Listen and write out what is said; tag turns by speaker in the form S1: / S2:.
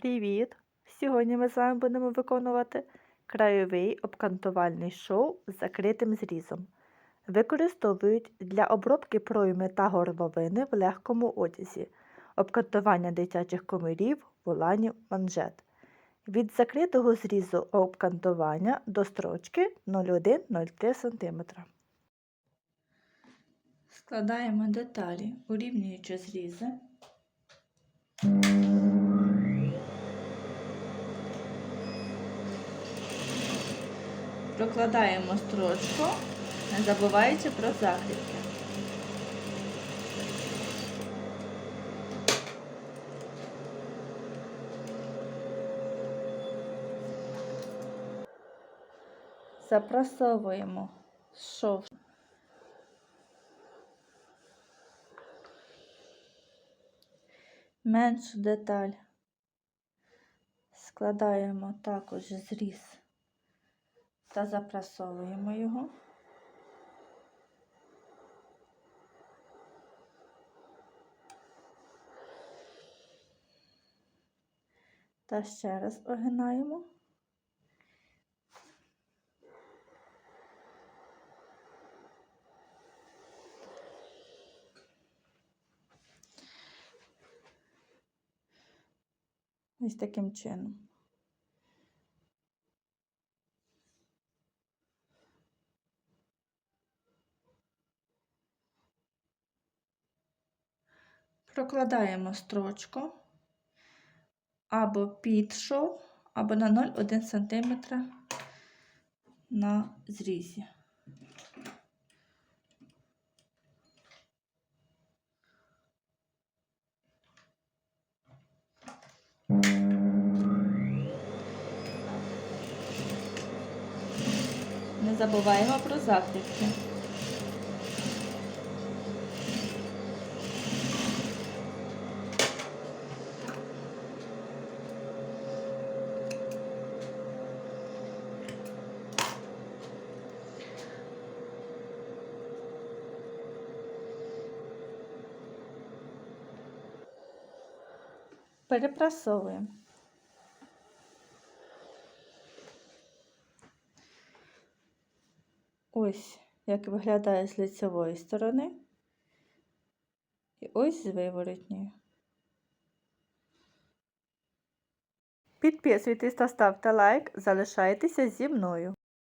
S1: Привіт! Сьогодні ми з вами будемо виконувати краєвий обкантувальний шов з закритим зрізом. Використовують для обробки пройми та горловини в легкому одязі, обкантування дитячих комирів, воланів, манжет. Від закритого зрізу обкантування до строчки 0,1-0,3 см. Складаємо деталі, урівнюючи зрізи. Прокладаємо строчку, не забуваючи про закріпки. Запрасовуємо шов. Меншу деталь складаємо також зріз та запрасовуємо його. Та ще раз огинаємо. Ось таким чином. Прокладаємо строчку або під шов, або на 0,1 см на зрізі. Не забуваємо про закріпки. Перепрасовуємо. Ось як виглядає з лицевої сторони. І ось з виворотньої. Підписуйтесь та ставте лайк, залишайтеся зі мною.